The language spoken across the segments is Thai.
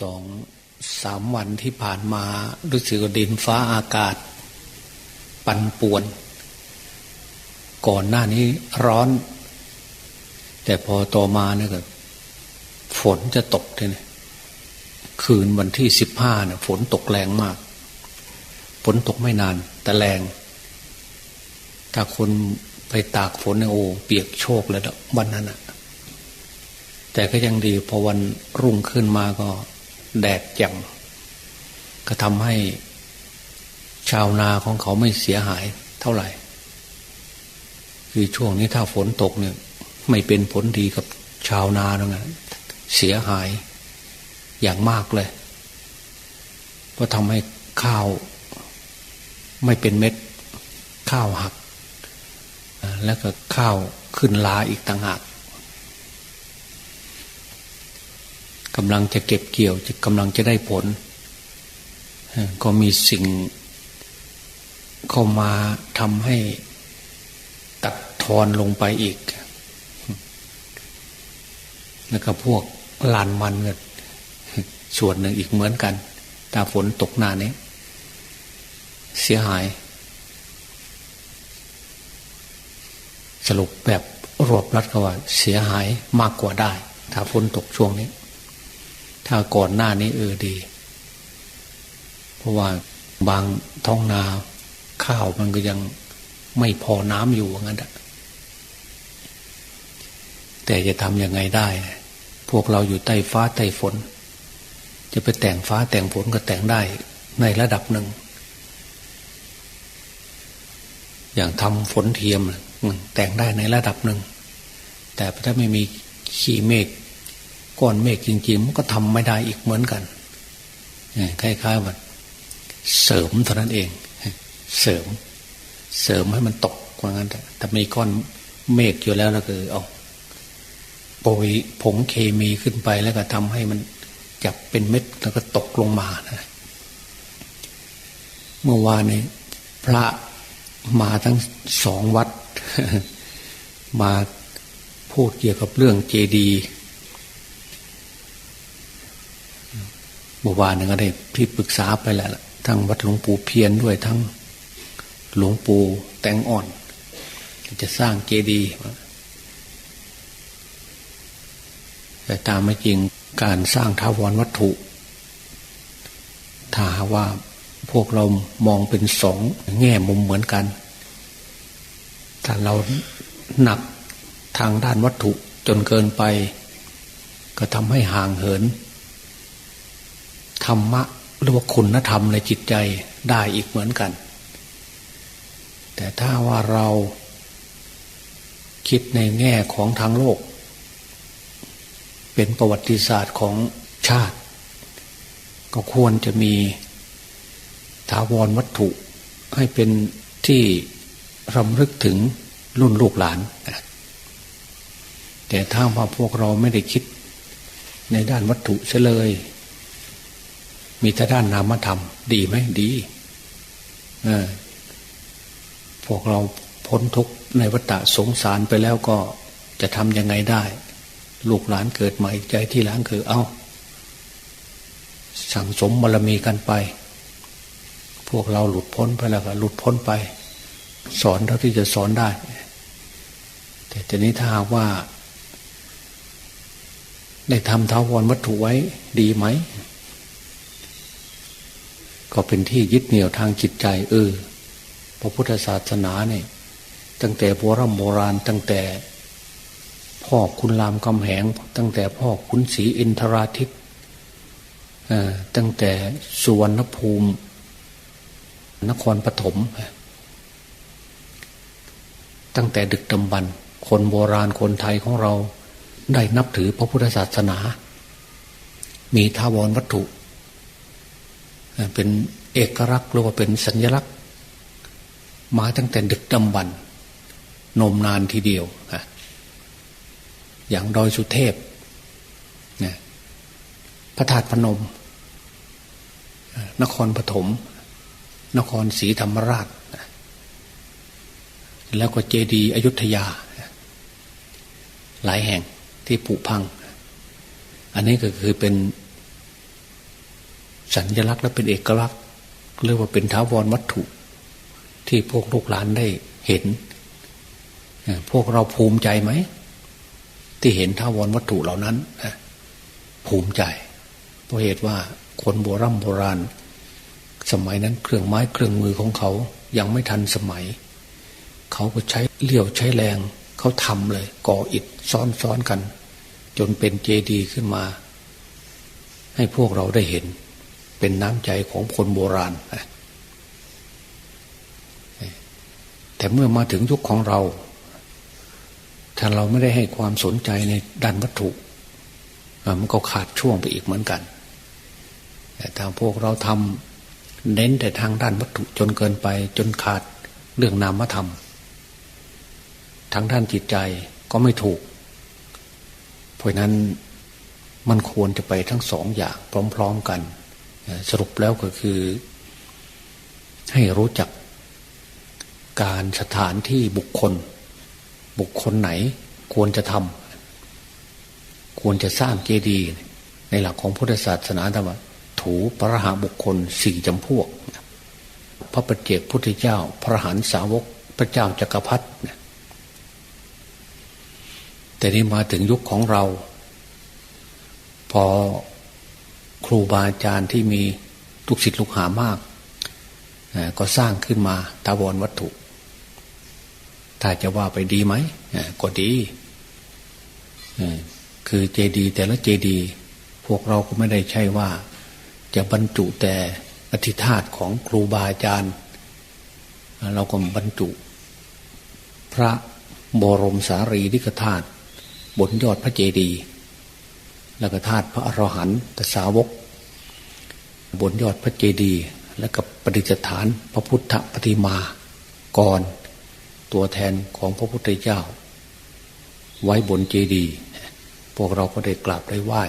สองสามวันที่ผ่านมารู้สึกดินฟ้าอากาศ ปั่นป่วน ก่อนหน้านี้ร้อน แต่พอต่อมาเนี่ยก็ฝนจะตกเลยคืนวันที่สิบห้าเนี่ยฝนตกแรงมาก ฝนตกไม่นาน แต่แรง ถ้าคนไปตากฝนเนี่ยโอ้เปียกโชกเลยวันนั้นอะแต่ก็ยังดีพอวันรุ่งขึ้นมาก็ แดดจังก็ทำให้ชาวนาของเขาไม่เสียหายเท่าไหร่ คือช่วงนี้ถ้าฝนตกเนี่ย ไม่เป็นผลดีกับชาวนาแล้วไงเสียหายอย่างมากเลยเพราะทำให้ข้าวไม่เป็นเม็ด ข้าวหัก แล้วก็ข้าวขึ้นลาอีกต่างหาก กำลังจะเก็บเกี่ยวจะกำลังจะได้ผล ก็มีสิ่ง เข้ามาทำให้ตัดทอนลงไปอีก แล้วก็พวกลานมันเงินส่วนหนึ่งอีกเหมือนกันถ้าฝนตกหนานี้ เสียหาย สรุปแบบรวบรัดก็ว่า เสียหายมากกว่าได้ ถ้าฝนตกช่วงนี้ ถ้าก่อนหน้านี้เออดี เพราะว่าบางท้องนาข้าวมันก็ยังไม่พอน้ำอยู่งั้นแต่จะทำยังไงได้ พวกเราอยู่ใต้ฟ้าใต้ฝน จะไปแต่งฟ้าแต่งฝนก็แต่งได้ในระดับหนึ่ง อย่างทำฝนเทียมแต่งได้ในระดับหนึ่ง แต่ถ้าไม่มีขีเมฆ ก้อนเมฆจริงๆมันก็ทำไม่ได้อีกเหมือนกันคล้ายๆว่าเสริมเท่านั้นเอง เสริม เสริมให้มันตกว่างั้นแต่มีก้อนเมฆอยู่แล้วก็คือเอาโปรยผงเคมีขึ้นไปแล้วก็ทำให้มันจับเป็นเม็ดแล้วก็ตกลงมานะเมื่อวานนี้พระมาทั้งสองวัด มาพูดเกี่ยวกับเรื่องเจดี มื่อวานนึงก็ได้ที่ปรึกษาไปแล้วทั้งวัดหลวงปู่เพียนด้วยทั้งหลวงปู่แตงอ่อน จะสร้างเจดีย์แต่ตามไม่จริงการสร้างท้าวรวัตถุ ถ้าว่าพวกเรามองเป็นสองแง่มุมเหมือนกัน ถ้าเราหนักทางด้านวัตถุจนเกินไป ก็ทำให้ห่างเหิน ธรรมะหรือว่าคุณธรรมในจิตใจได้อีกเหมือนกัน แต่ถ้าว่าเราคิดในแง่ของทางโลก เป็นประวัติศาสตร์ของชาติ ก็ควรจะมีถาวรวัตถุให้เป็นที่รำลึกถึงรุ่นลูกหลาน แต่ถ้าว่าพวกเราไม่ได้คิดในด้านวัตถุเฉลย มีแต่ด้านนามธรรม ดีไหมดีอพวกเราพ้นทุกข์ในวัฏสงสารไปแล้วก็จะทำยังไงได้ ลูกหลานเกิดใหม่ใจที่หลังคือ เอา้า สั่งสมบารมีกันไป พวกเราหลุดพ้นไปแล้วก็หลุดพ้นไป สอนเท่าที่จะสอนได้ แต่ทีนี้ถ้าว่า ได้ทำเท้าวรวัตถุไว้ดีไหม ก็เป็นที่ยึดเหนี่ยวทางจิตใจ เออ พระพุทธศาสนาเนี่ยตั้งแต่โบราณโบราณตั้งแต่ พ่อคุณรามคำแหง ตั้งแต่พ่อคุณศรีอินทราทิตตั้งแต่สุวรรณภูมิ นครปฐมตั้งแต่ดึกดำบรรคนโบราณคนไทยของเราได้นับถือพระพุทธศาสนา มีทาวรวัตถุ เป็นเอกลักษณ์หรือว่าเป็นสัญลักษณ์ มาตั้งแต่ดึกดำบรรนมนานทีเดียวอย่างดอยสุเทพพระธาตุพนม นครปฐม นครศรีธรรมราช แล้วก็เจดีย์อยุธยา หลายแห่งที่ผุพัง อันนี้ก็คือเป็น สัญลักษณ์และเป็นเอกลักษณ์เรียกว่าเป็นท้าวรวัตถุ ที่พวกลูกหลานได้เห็น พวกเราภูมิใจไหม ที่เห็นท้าวรวัตถุเหล่านั้นภูมิใจ เพราะเหตุว่าคนโบรโบราณ สมัยนั้นเครื่องไม้เครื่องมือของเขายังไม่ทันสมัย เขาก็ใช้เลี้ยวใช้แรง เขาทำเลย ก่ออิฐซ้อนๆกัน จนเป็นเจดีย์ขึ้นมา ให้พวกเราได้เห็น เป็นน้ำใจของคนโบราณ แต่เมื่อมาถึงยุคของเรา ถ้าเราไม่ได้ให้ความสนใจในด้านวัตถุ มันก็ขาดช่วงไปอีกเหมือนกัน แต่ทางพวกเราทำเน้นแต่ทางด้านวัตถุจนเกินไป จนขาดเรื่องนามธรรม ทางด้านจิตใจก็ไม่ถูก เพราะนั้นมันควรจะไปทั้งสองอย่างพร้อม ๆกัน สรุปแล้วก็คือ ให้รู้จักการสถานที่บุคคล บุคคลไหนควรจะทำควรจะสร้างเจดีย์ในหลักของพุทธศาสนาธรรมถูปรหาบุคคลสี่จำพวก พระปฏิเจกพุทธเจ้า พระหันสาวกพระเจ้าจักรพรรดิแต่นี้มาถึงยุคของเรา พอ ครูบาอาจารย์ที่มีลูกศิษย์ลูกหามาก ก็สร้างขึ้นมาตาวรวัตถุ ถ้าจะว่าไปดีไหมก็ดี คือเจดีแต่ละเจดี พวกเราก็ไม่ได้ใช่ว่า จะบรรจุแต่อธิธาตของครูบาอาจารย์ เราก็บรรจุ พระบรมสารีริกธาตุบนยอดพระเจดีย์ แล้วก็ธาตุพระอรหันตสาวก บนยอดพระเจดีย์แล้วก็ปฏิจฐานพระพุทธปฏิมาก่อนตัวแทนของพระพุทธเจ้า ไว้บนเจดีย์พวกเราก็ได้กราบได้ไหว้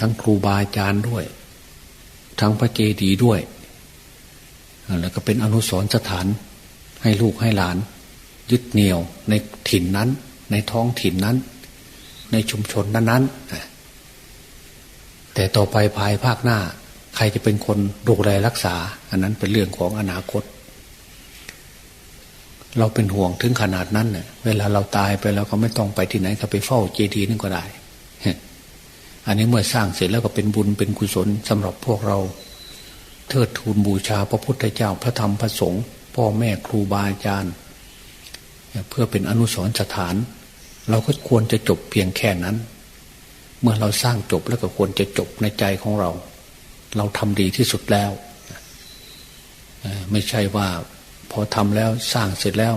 ทั้งครูบาอาจารย์ด้วย ทั้งพระเจดีย์ด้วย แล้วก็เป็นอนุสรณ์สถานให้ลูกให้หลาน ยึดเหนี่ยวในถิ่นนั้น ในท้องถิ่นนั้น ในชุมชนนั้นๆแต่ต่อไปภายภาคหน้า ใครจะเป็นคนดูแลรักษา อันนั้นเป็นเรื่องของอนาคต เราเป็นห่วงถึงขนาดนั้นเน่ยเวลาเราตายไปเราก็ไม่ต้องไปที่ไหนก็ไปเฝ้าเจดีย์นั่นก็ได้อันนี้เมื่อสร้างเสร็จแล้วก็เป็นบุญเป็นกุศลสำหรับพวกเรา เทิดทูนบูชาพระพุทธเจ้าพระธรรมพระสงฆ์พ่อแม่ครูบาอาจารย์ เพื่อเป็นอนุสรณ์สถาน เราก็ควรจะจบเพียงแค่นั้น เมื่อเราสร้างจบแล้วก็ควรจะจบในใจของเรา เราทำดีที่สุดแล้ว ไม่ใช่ว่าพอทำแล้วสร้างเสร็จแล้ว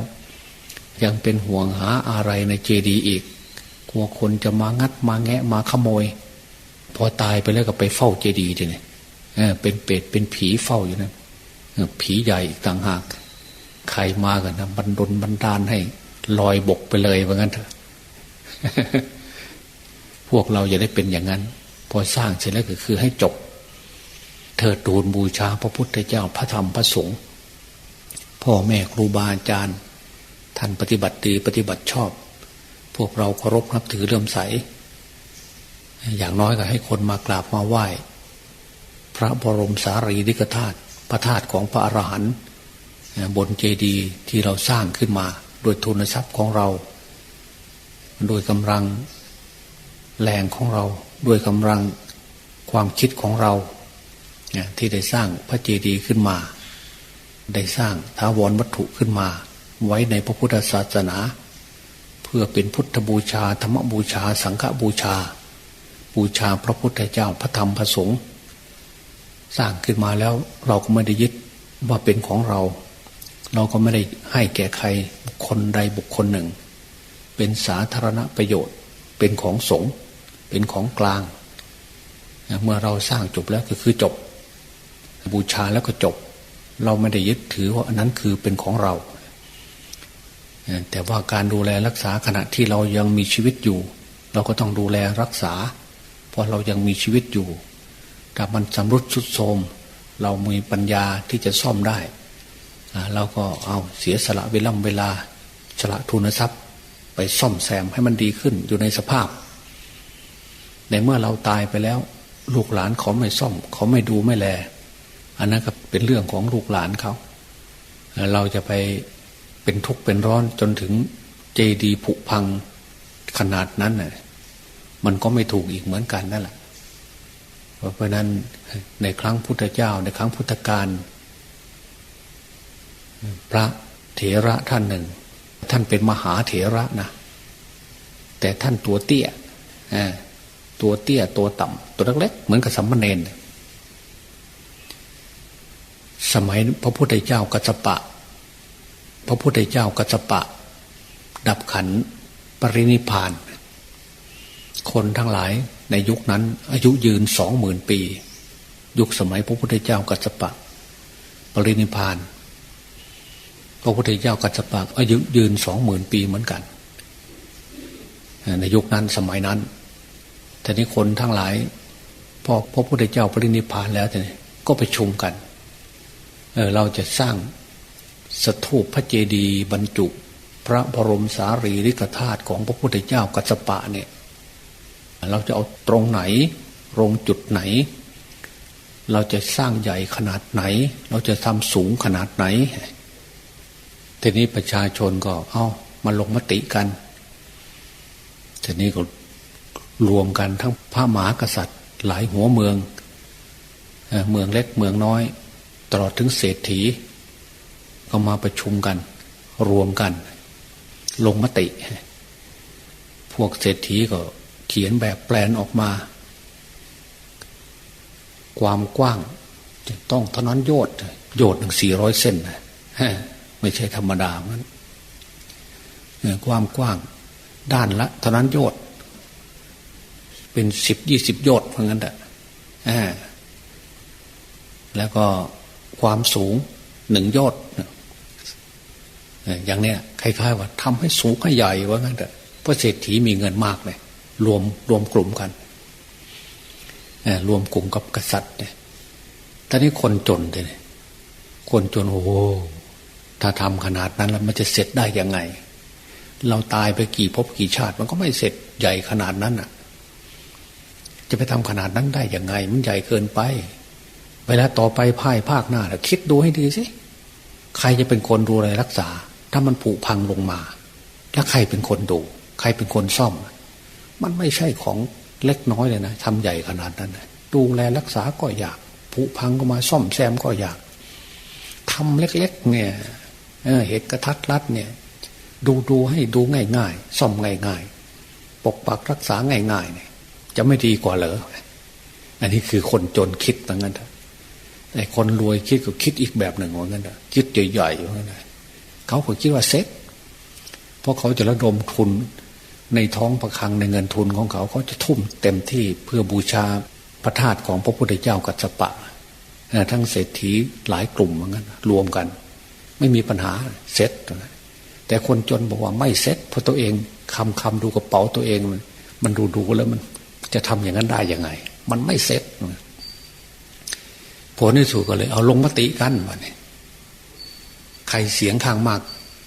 ยังเป็นห่วงหาอะไรในเจดีย์อีก กลัวคนจะมางัดมาแงะมาขโมย พอตายไปแล้วก็ไปเฝ้าเจดีย์ทีนี่เป็นเป็ดเป็นผีเฝ้าอยู่นะผีใหญ่ต่างหาก ใครมากันนะบันดลบันดาลให้ลอยบกไปเลยว่างั้นเถอะ พวกเราอย่าได้เป็นอย่างนั้น พอสร้างเสร็จแล้วก็คือให้จบเถิดดูนบูชาพระพุทธเจ้าพระธรรมพระสงฆ์พ่อแม่ครูบาอาจารย์ท่านปฏิบัติดีปฏิบัติชอบ พวกเราเคารพนับถือเลื่อมใส อย่างน้อยก็ให้คนมากราบมาไหว้ พระบรมสารีริกธาตุพระธาตุของพระอรหันต์บนเจดีย์ที่เราสร้างขึ้นมา โดยทุนทรัพย์ของเรา โดยกำลังแรงของเราด้วยกำลังความคิดของเราที่ได้สร้างพระเจดีย์ขึ้นมา ได้สร้างท้าวรวัตถุขึ้นมา ไว้ในพระพุทธศาสนา เพื่อเป็นพุทธบูชาธรรมบูชา สังฆบูชา บูชาพระพุทธเจ้าพระธรรมพระสงฆ์สร้างขึ้นมาแล้วเราก็ไม่ได้ยึดว่าเป็นของเรา เราก็ไม่ได้ให้แก่ใครคนใดบุคคลหนึ่ง เป็นสาธารณประโยชน์ เป็นของสงฆ์เป็นของกลาง เมื่อเราสร้างจบแล้วก็คือจบ บูชาแล้วก็จบ เราไม่ได้ยึดถือว่าอันนั้นคือเป็นของเรา แต่ว่าการดูแลรักษาขณะที่เรายังมีชีวิตอยู่ เราก็ต้องดูแลรักษา เพราะเรายังมีชีวิตอยู่ถ้ามันสำรุดสุดโทมเรามีปัญญาที่จะซ่อมได้ เราก็เอาเสียสละเวลาเวลาสละทุนทรัพย์ ไปซ่อมแซมให้มันดีขึ้นอยู่ในสภาพ ในเมื่อเราตายไปแล้ว ลูกหลานเขาไม่ซ่อม เขาไม่ดูไม่แล อันนั้นก็เป็นเรื่องของลูกหลานเขา เราจะไปเป็นทุกข์เป็นร้อนจนถึงเจดีผุพังขนาดนั้นน่ะมันก็ไม่ถูกอีกเหมือนกันนั่นแหละ เพราะนั้นในครั้งพุทธเจ้า ในครั้งพุทธกาลพระเถระท่านหนึ่ง ท่านเป็นมหาเถระนะแต่ท่านตัวเตี้ยตัวเตี้ยตัวต่ำตัวเล็กๆเหมือนกับสัมมาเนนสมัยพระพุทธเจ้ากัสปะ พระพุทธเจ้ากัสปะ ดับขันปรินิพาน คนทั้งหลายในยุคนั้น อายุยืนสองหมื่นปี ยุคสมัยพระพุทธเจ้ากัสปะ ปรินิพาน พระพุทธเจ้ากัสปะอายุยืนสองหมื่นปีเหมือนกัน ในยุคนั้นสมัยนั้นแต่นี้คนทั้งหลายพอพระพุทธเจ้าปรินิพานแล้วเนี่ก็ไปชุมกันเเราจะสร้างสถูปพระเจดีย์บรรจุ พระบรมสารีริกธาตุของพระพุทธเจ้ากัสปะเนี่ย เราจะเอาตรงไหนโรงจุดไหน เราจะสร้างใหญ่ขนาดไหน เราจะทำสูงขนาดไหน ทีนี้ประชาชนก็ เอามาลงมติกัน ทีนี้ก็รวมกันทั้งพระมหากษัตริย์ หลายหัวเมืองเมืองเล็กเมืองน้อย ตลอดถึงเศรษฐี ก็มาประชุมกัน รวมกัน ลงมติ พวกเศรษฐีก็เขียนแบบแปลนออกมา ความกว้าง ต้องเท่านั้นโยดโยดหนึ่งสี่ร้อยเส้น ไม่ใช่ธรรมดามันความกว้างด้านละเท่านั้นโยดเป็นสิบยี่สิบยอดเพราะงั้นแหละแล้วก็ความสูงหนึ่งยอดอย่างเนี้ยคล้ายๆว่าทำให้สูงให้ใหญ่ว่างั้นแต่พระเศรษฐีมีเงินมากเลย รวมรวมกลุ่มกันรวมกลุ่มกับกษัตริย์เนี่ยตอนนี้คนจนเลยคนจนโอ้ ถ้าทำขนาดนั้นแล้วมันจะเสร็จได้ยังไง เราตายไปกี่ภพกี่ชาติ มันก็ไม่เสร็จใหญ่ขนาดนั้นอะ จะไปทำขนาดนั้นได้ยังไง มันใหญ่เกินไป เวลาต่อไปภายภาคหน้าคิดดูให้ดีสิใครจะเป็นคนดูแลรักษา ถ้ามันผุพังลงมา แล้วใครเป็นคนดู ใครเป็นคนซ่อม มันไม่ใช่ของเล็กน้อยเลยนะทำใหญ่ขนาดนั้นดูแลรักษาก็อยากผุพังก็มาซ่อมแซมก็อยากทำเล็ก ๆ เนี่ย เหตุกระทัดรัดเนี่ย ดูดูให้ดูง่ายๆซ่อมง่ายๆ ปกปักรักษาง่ายๆเนี่ยจะไม่ดีกว่าเหรอ อันนี้คือคนจนคิดเหมือนกันแต่คนรวยคิดก็คิดอีกแบบหนึ่งเหมือนกันคิดใหญ่ๆเหมือนกันเขาก็คิดว่าเซ็ตเพราะเขาจะระดมทุนในท้องประคังในเงินทุนของเขาเขาจะทุ่มเต็มที่เพื่อบูชาพระธาตุของพระพุทธเจ้ากัสปะทั้งเศรษฐีหลายกลุ่มเหมือนกันรวมกัน ไม่มีปัญหาเซ็ตแต่คนจนบอกว่าไม่เซ็ตเพราะตัวเองคำคำดูกระเป๋าตัวเอง มันดูดูแล้วมันจะทำอย่างนั้นได้ยังไง มันไม่เสร็จผลที่สุดก็เลย เอาลงมติกันวะเนี่ยใครเสียงข้างมาก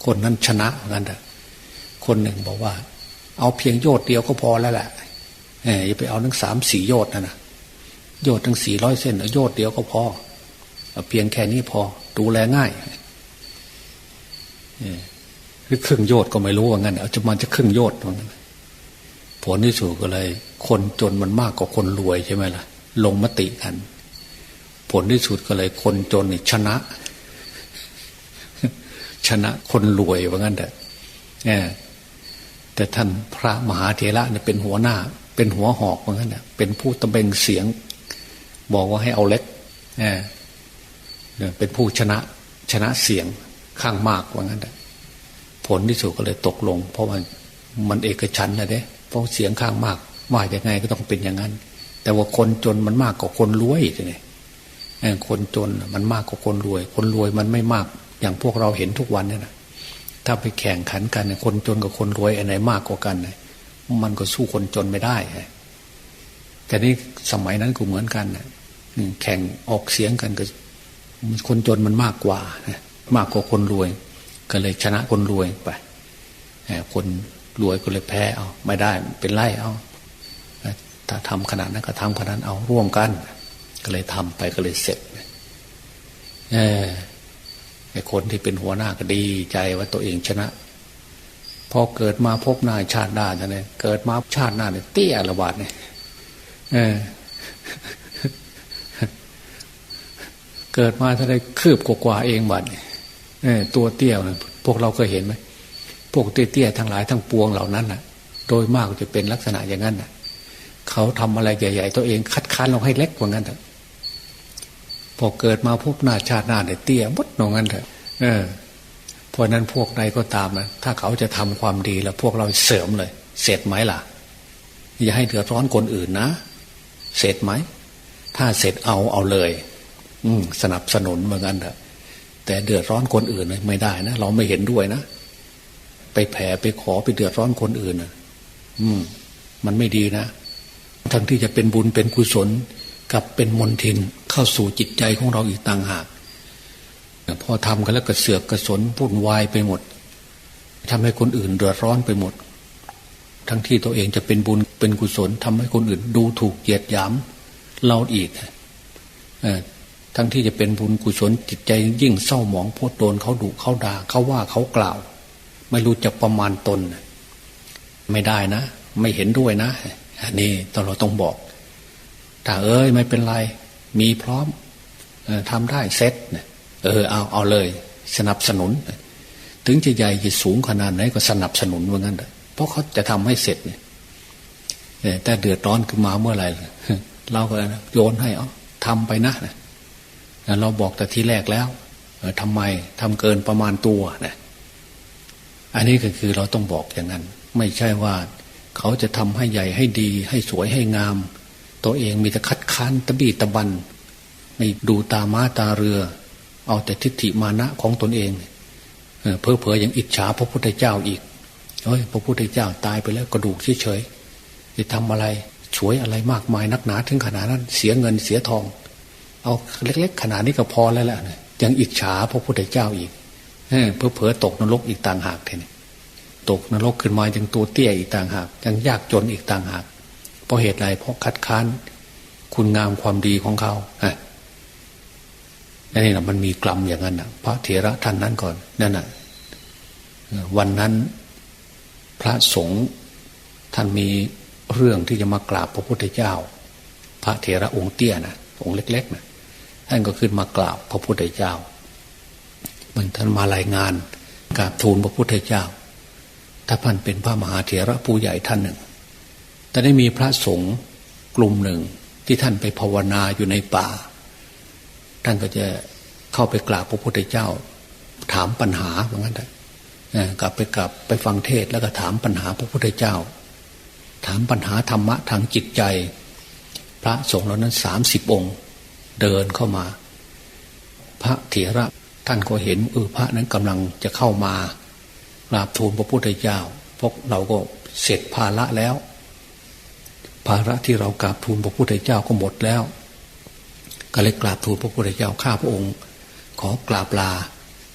คนนั้นชนะงั้นแต่คนหนึ่งบอกว่า เอาเพียงโยดเดียวก็พอแล้วแหละเอออย่าไปเอาทั้งสามสี่โยดนะนะโยดทั้งสี่ร้อยเส้นเอโยดเดียวก็พอเอาเพียงแค่นี้พอ ดูแลง่าย หรือครึ่งโยดก็ไม่รู้ว่างั้นเอาจะมันจะครึ่งโยดว่างั้นผลที่สุดก็เลย คนจนมันมากกว่าคนรวยใช่ไหมล่ะ ลงมติกัน ผลที่สุดก็เลย คนจนนี่ชนะ ชนะคนรวยว่างั้นแต่แต่ท่านพระมหาเถระเนี่ยเป็นหัวหน้า เป็นหัวหอกว่างั้นเนี่ยเป็นผู้ตะเบงเสียง บอกว่าให้เอาเล็กเนี่ยเป็นผู้ชนะชนะเสียง ข้างมากว่างั้นแต่ผลที่สุดก็เลยตกลง เพราะมันมันเอกชันนะเด้เพราะเสียงข้างมากว่าอย่างไงก็ต้องเป็นอย่างนั้น แต่ว่าคนจนมันมากกว่าคนรวยใช่ไหมคนจนมันมากกว่าคนรวย คนรวยมันไม่มาก อย่างพวกเราเห็นทุกวันเนี่ยนะถ้าไปแข่งขันกันคนจนกับคนรวยอันไหนมากกว่ากันมันก็สู้คนจนไม่ได้แต่นี่สมัยนั้นก็เหมือนกันแข่งออกเสียงกันก็คนจนมันมากกว่า มากกว่าคนรวย ก็เลยชนะคนรวยไปคนรวยก็เลยแพ้เอาไม่ได้เป็นไล่เอาถ้าทำขนาดนั้นก็ทำขนาดนั้นเอาร่วมกัน ก็เลยทำไปก็เลยเสร็จเออไอคนที่เป็นหัวหน้าก็ดีใจว่าตัวเองชนะ พอเกิดมาพบหน้าชาติหน้าเนี่ยเกิดมาชาติหน้าเนี่ยเตี้ยระบาดเนี่ยเออเกิดมาถ้าได้คืบกว่าเองบัดเออ ตัวเตี้ยพวกเราเคยเห็นไหมพวกเตี้ยๆทั้งหลายทั้งปวงเหล่านั้นน่ะ โดยมากจะเป็นลักษณะอย่างนั้นน่ะ เขาทำอะไรใหญ่ๆตัวเองคัดค้านเราให้เล็กกว่านั้นเถอะพอเกิดมาพบหน้าชาติหน้าเนี่ยเตี้ยมดนงั้นเถอะเออเพราะนั้นพวกใดก็ตามนะถ้าเขาจะทำความดีแล้วพวกเราเสริมเลย เสร็จไหมล่ะ อย่าให้เดือดร้อนคนอื่นนะ เสร็จไหม ถ้าเสร็จเอาเอาเลย อืมสนับสนุนเหมือนกันเถอะ แต่เดือดร้อนคนอื่นไม่ได้นะเราไม่เห็นด้วยนะไปแผ่ไปขอไปเดือดร้อนคนอื่นนะอืม มันไม่ดีนะทั้งที่จะเป็นบุญเป็นกุศลกับเป็นมนทินเข้าสู่จิตใจของเราอีกต่างหากพอทำกันแล้วก็เสือกกระสนพุ่นวายไปหมดทำให้คนอื่นเดือดร้อนไปหมด ทั้งที่ตัวเองจะเป็นบุญเป็นกุศลทำให้คนอื่นดูถูกเหยียดหยามเราอีก ทั้งที่จะเป็นบุญกุศลจิตใจยิ่งเศร้าหมองพดโดนเขาดุเขาด่าเขาว่าเขากล่าว ไม่รู้จักประมาณตน ไม่ได้นะ ไม่เห็นด้วยนะอันนี้ตอนเราต้องบอกถ้าเอ้ยไม่เป็นไร มีพร้อมทำได้เซ็ตเออเอาเอาเลย สนับสนุน ถึงจะใหญ่จะสูงขนาดไหนก็สนับสนุนว่างั้นเพราะเขาจะทำให้เสร็จเนี่ยแต่เดือดร้อนขึ้นมาเมื่อไหร่เราก็โยนให้เอาทำไปนะ เราบอกแต่ทีแรกแล้วทำไมทำเกินประมาณตัวนะอันนี้ก็คือเราต้องบอกอย่างนั้น ไม่ใช่ว่า เขาจะทำให้ใหญ่ให้ดี ให้สวยให้งาม ตัวเองมีแต่คัดค้านตะบีตะบันไม่ดูตาม้าตาเรือ เอาแต่ทิฏฐิมานะของตนเองเพอเพออย่างอิจฉาพระพุทธเจ้าอีกเฮ้ยพระพุทธเจ้าตายไปแล้วกระดูกเฉยๆจะทำอะไรช่วยอะไรมากมายนักหนาถึงขนาดนั้น เสียเงินเสียทอง เอาเล็ก ๆ ขนาดนี้ก็พอแล้วแหละยังอิจฉาพระพุทธเจ้าอีกเพื่อเผลอตกนรกอีกต่างหากเท่นี่ตกนรกขึ้นมายังตัวเตี้ยอีกต่างหาก ยังยากจนอีกต่างหาก เพราะเหตุไรเพราะคัดค้านคุณงามความดีของเขาอะนี่แหละมันมีกลัมอย่างนั้นนะพระเถระท่านนั้นก่อนนั่นนะวันนั้นพระสงฆ์ท่านมีเรื่องที่จะมากราบพระพุทธเจ้า พระเถระองค์เตี้ยนะองค์เล็ก ๆนะ ท่านก็ขึ้นมากราบพระพุทธเจ้ามันท่านมารายงานกราบทูลพระพุทธเจ้า ถ้าท่านเป็นพระมหาเถระผู้ใหญ่ท่านหนึ่ง แต่ได้มีพระสงฆ์กลุ่มหนึ่งที่ท่านไปภาวนาอยู่ในป่า ท่านก็จะเข้าไปกราบพระพุทธเจ้า ถามปัญหาเหมือนกันกลับไปกลับไปฟังเทศแล้วก็ถามปัญหาพระพุทธเจ้า ถามปัญหาธรรมะทางจิตใจ พระสงฆ์เหล่านั้นสามสิบองค์ เดินเข้ามา พระเถระท่านก็เห็นเออพระนั้นกำลังจะเข้ามากราบทูลพระพุทธเจ้าพวกเราก็เสร็จภาระแล้ว ภาระที่เรากราบทูลพระพุทธเจ้าก็หมดแล้ว ก็เลยกราบทูลพระพุทธเจ้าข้าพระองค์ ขอกราบลา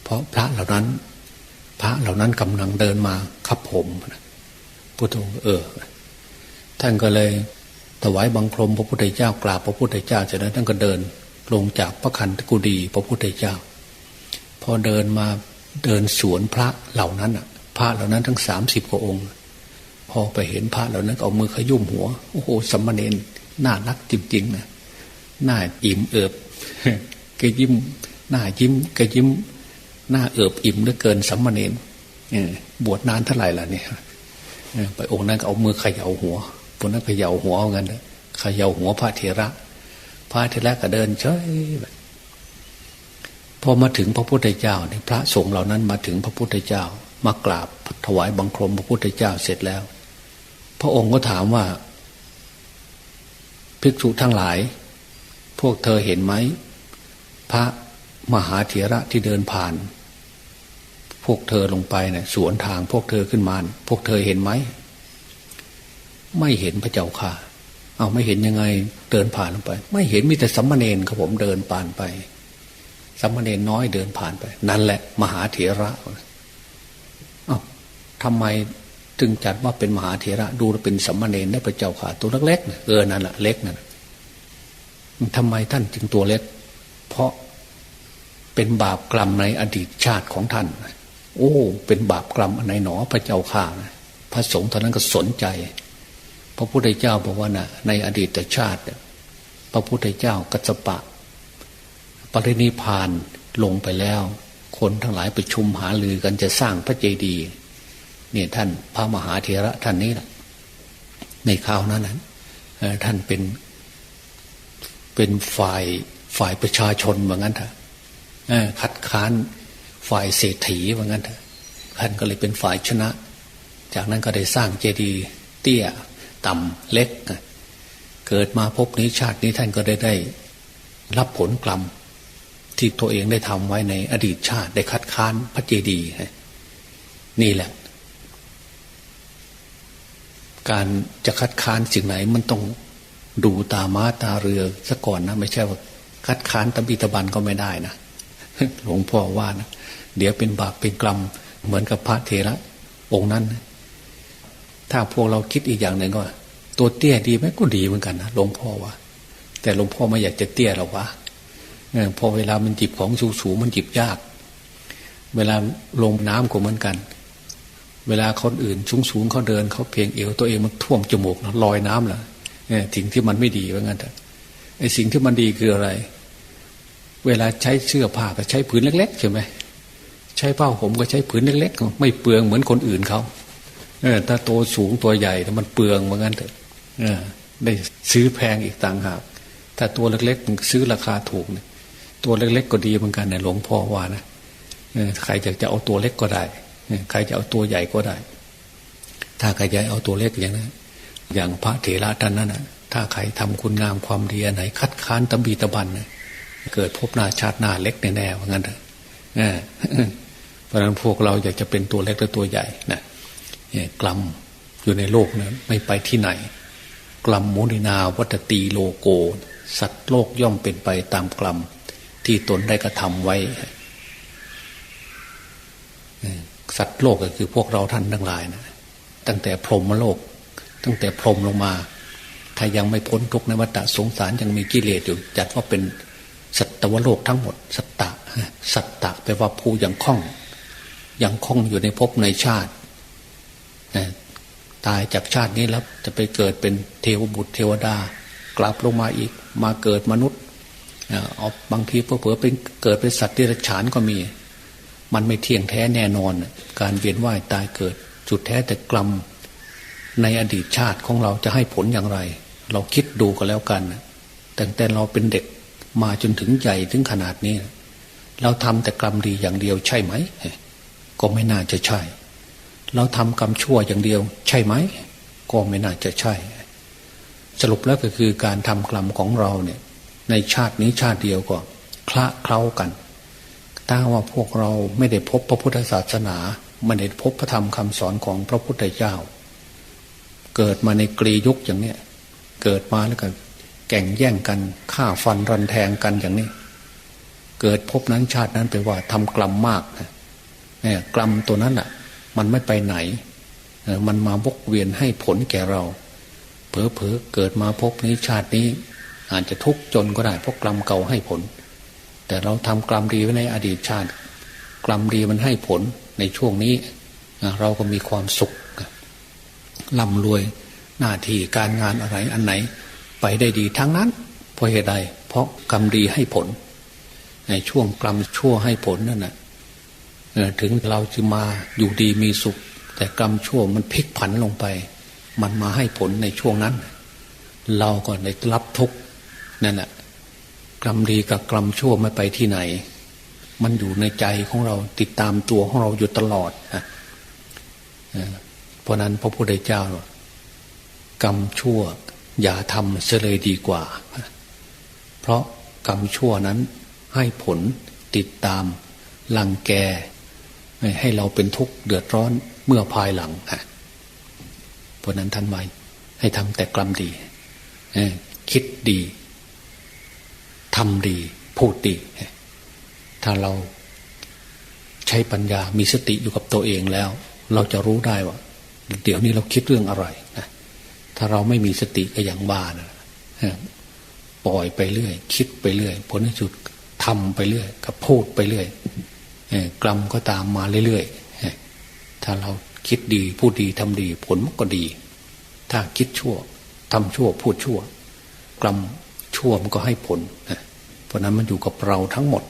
เพราะพระเหล่านั้น พระเหล่านั้นกำลังเดินมาขับผมพุทธองค์เออท่านก็เลย ถวายบังคมพระพุทธเจ้ากราบพระพุทธเจ้าจากนั้นท่านก็เดินลงจากพระคันธกุฎีพระพุทธเจ้า พอเดินมาเดินสวนพระเหล่านั้นอะพระเหล่านั้นทั้งสามสิบกว่าองค์ พอไปเห็นพระเหล่านั้นเอามือขยุ่มหัวโอ้โหสัมมาเนนน่ารักจริงๆนะหน้าอิ่มเอิบแกยิ้มหน้ายิ้มแกยิ้ม หน้าเอิบอิ่มเหลือเกินสัมมาเนนบวชนานเท่าไหร่ล่ะเนี่ยไปองค์นั้นก็เอามือขย่าหัว พวกนั้นเขย่าหัวเอางั้นเขย่าหัวพระเถระพระเถระก็เดินเฉยพอมาถึงพระพุทธเจ้าเนี่ยพระสงฆ์เหล่านั้นมาถึงพระพุทธเจ้ามากราบถวายบังคมพระพุทธเจ้าเสร็จแล้ว พระองค์ก็ถามว่า ภิกษุทั้งหลาย พวกเธอเห็นไหม พระมหาเถระที่เดินผ่าน พวกเธอลงไปเนะี่ยสวนทางพวกเธอขึ้นมา พวกเธอเห็นไหม ไม่เห็นพระเจ้าค่ะ เอาไม่เห็นยังไงเดินผ่านลงไป ไม่เห็นมีแต่สัมมาเนนครับผมเดินผ่านไปสัมณเณรน้อยเดินผ่านไป นั่นแหละ มหาเถระเอาทำไมจึงจัดว่าเป็นมหาเถระ ดูเป็นสัมมาเนรได้พระเจ้าค่ะ ตัวเล็กๆเออนั่นแหละเล็กนั่นทำไมท่านจึงตัวเล็ก เพราะเป็นบาปกรรมในอดีตชาติของท่าน โอ้ เป็นบาปกรรมอันไหนหนอพระเจ้าข่าพระสงฆ์ท่านนั้นก็สนใจ พระพุทธเจ้าบอกว่านะ่ะในอดีตชาติ พระพุทธเจ้ากัสปะ ปรินิพานลงไปแล้ว คนทั้งหลายประชุมหาลือกันจะสร้างพระเจดีย์เนี่ยท่านพระมหาเถระท่านนี้แหละในคราวนั้นนั้นท่านเป็นเป็นฝ่ายฝ่ายประชาชนเหมือนกันเถอะคัดค้านฝ่ายเศรษฐีว่างั้นท่านก็เลยเป็นฝ่ายชนะ จากนั้นก็ได้สร้างเจดีย์เตี้ย ต่ำเล็ก เกิดมาพบนี้ชาตินี้ท่านก็ได้ได้รับผลกรรมที่ตัวเองได้ทำไว้ในอดีตชาติได้คัดค้านพระเจดีย์นี่แหละ การจะคัดค้านสิ่งไหนมันต้องดูตาม้าตาเรือซะก่อนนะ ไม่ใช่ว่าคัดค้านตะบีตบันก็ไม่ได้นะหลวงพ่อว่านะเดี๋ยวเป็นบาปเป็นกรรม เหมือนกับพระเทระองค์นั้น ถ้าพวกเราคิดอีกอย่างหนึ่งก็ตัวเตี้ยดีไหมก็ดีเหมือนกันนะหลวงพ่อว่า แต่หลวงพ่อไม่อยากจะเตี้ยหรอกวะพอเวลามันจิบของสูงสูมันจิบยาก เวลาลงน้ำก็เหมือนกัน เวลาคนอื่นสูงสูงเขาเดินเขาเพียงเอวตัวเองมันท่วมจมูกลอยน้ำล่ะสิ่งที่มันไม่ดีว่างั้นแต่ไอ้สิ่งที่มันดีคืออะไร เวลาใช้เสื้อผ้าก็ใช้ผืนเล็กๆใช่ไหมใช้ผ้าผมก็ใช้ผืนเล็กๆ ไม่เปลืองเหมือนคนอื่นเขา เออ ถ้าโตสูงตัวใหญ่มันเปลืองเหมือนกันเถอะเออ ได้ซื้อแพงอีกต่างหาก ถ้าตัวเล็กๆซื้อราคาถูกเนี่ยตัวเล็ก ๆ ก็ดีเหมือนกันนี่ยหลวงพ่อว่านะใครอยากจะเอาตัวเล็กก็ได้ใครจะเอาตัวใหญ่ก็ได้ ถ้าใครจะเอาตัวเล็กอย่างนั้นอย่างพระเถระท่านนั้นนะถ้าใครทำคุณงามความดีไหน คัดค้านตบีตะบันเนี่ยเกิดพบหน้าชาติหน้าเล็กแน่ๆว่างั้นเถอะเพราะฉะนั้นพวกเราอยากจะเป็นตัวเล็กหรือตัวใหญ่นะ กลัมอยู่ในโลกนะไม่ไปที่ไหน กลัมมุนินาวัตตีโลโก สัตว์โลกย่อมเป็นไปตามกลัมที่ตนได้กระทำไว้ สัตว์โลกก็คือพวกเราท่านทั้งหลายนะตั้งแต่พรหมโลก ตั้งแต่พรหมลงมา ถ้ายังไม่พ้นทุกในวัฏสงสารยังมีกิเลสอยู่ จัดว่าเป็นสัตวโลกทั้งหมด สัตตะ สัตตะแปลว่าผู้ยังคล่อง ยังคล่องอยู่ในภพในชาติ ตายจากชาตินี้แล้วจะไปเกิดเป็นเทวบุตรเทวดา กลับลงมาอีกมาเกิดมนุษย์เอาบางทีเผื่อเป็นเกิดเป็นสัตว์ที่รฉานก็มี มันไม่เที่ยงแท้แน่นอน การเวียนว่ายตายเกิด จุดแท้แต่กรรมในอดีตชาติของเราจะให้ผลอย่างไร เราคิดดูก็แล้วกันแต่แต่เราเป็นเด็กมาจนถึงใหญ่ถึงขนาดนี้ เราทำแต่กรรมดีอย่างเดียวใช่ไหม ก็ไม่น่าจะใช่ เราทำกรรมชั่วอย่างเดียว ใช่ไหมก็ไม่น่าจะใช่ สรุปแล้วก็คือการทำกรรมของเราเนี่ย ในชาตินี้ชาติเดียวก็คละเคล้ากันถ้าว่าพวกเราไม่ได้พบพระพุทธศาสนาไม่ได้พบพระธรรมคำสอนของพระพุทธเจ้า เกิดมาในกรียุคอย่างเนี้ยเกิดมาแล้วก็แก่งแย่งกันฆ่าฟันรันแทงกันอย่างนี้ เกิดพบนั้นชาตินั้นไปว่าทำกรรมมากเนี่ยกรรมตัวนั้นอะ มันไม่ไปไหน มันมาบกเวียนให้ผลแก่เรา เผลอเผลอเกิดมาพบนี้ชาตินี้ อาจจะทุกข์จนก็ได้เพราะกรรมเก่าให้ผล แต่เราทำกรรมดีไว้ในอดีตชาติ กรรมดีมันให้ผลในช่วงนี้เราก็มีความสุขร่ำรวยหน้าที่การงานอะไรอันไหน ไปได้ดีทั้งนั้นเพราะเหตุใด เพราะกรรมดีให้ผล ในช่วงกรรมชั่วให้ผลนั่นแหะ ถึงเราจะมาอยู่ดีมีสุข แต่กรรมชั่วมันพลิกผันลงไป มันมาให้ผลในช่วงนั้น เราก็ได้รับทุกนั่นแหละกรรมดีกับกรรมชั่วไม่ไปที่ไหน มันอยู่ในใจของเราติดตามตัวของเราอยู่ตลอดนะเพราะนั้นพระพุทธเจ้ากรรมชั่ว อย่าทำเสเลยดีกว่า เพราะกรรมชั่วนั้นให้ผลติดตามลังแก ให้เราเป็นทุกข์เดือดร้อนเมื่อภายหลังเพราะนั้นท่านไว้ให้ทำแต่กรรมดีคิดดีทำดี พูดดี ถ้าเราใช้ปัญญามีสติอยู่กับตัวเองแล้ว เราจะรู้ได้ว่า เดี๋ยวนี้เราคิดเรื่องอะไรนะถ้าเราไม่มีสติก็อย่างบ้านะปล่อยไปเรื่อย คิดไปเรื่อยผลที่สุดทำไปเรื่อยก็พูดไปเรื่อย กรรมก็ตามมาเรื่อยๆถ้าเราคิดดีพูดดีทำดี ผลมันก็ดี ถ้าคิดชั่วทำชั่วพูดชั่ว กรรมชั่วมันก็ให้ผลเพราะนั้นมันอยู่กับเราทั้งหมด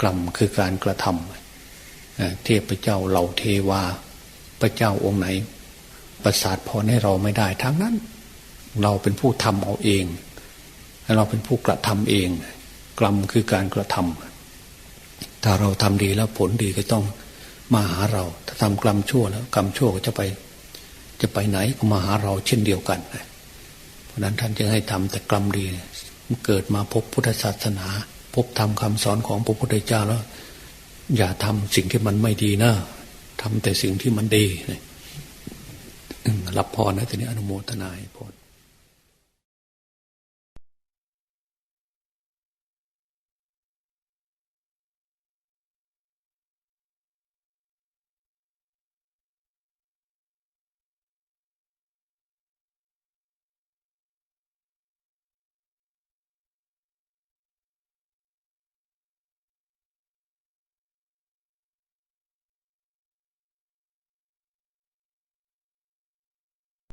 กรรมคือการกระทำเทพเจ้าเหล่าเทวา พระเจ้าองค์ไหน ประสาทพรให้เราไม่ได้ทั้งนั้น เราเป็นผู้ทำเอาเอง เราเป็นผู้กระทำเอง กรรมคือการกระทำ ถ้าเราทำดีแล้วผลดีก็ต้องมาหาเรา ถ้าทำกรรมชั่วแล้วกรรมชั่วก็จะไป จะไปไหนก็มาหาเราเช่นเดียวกัน เพราะนั้นท่านจึงให้ทำแต่กรรมดีเกิดมาพบพุทธศาสนา พบธรรมคาสอนของพระพุทธเจ้าแล้ว อย่าทำสิ่งที่มันไม่ดีนะทำแต่สิ่งที่มันดีรับพรนะทีนี้อนุโมทนาพร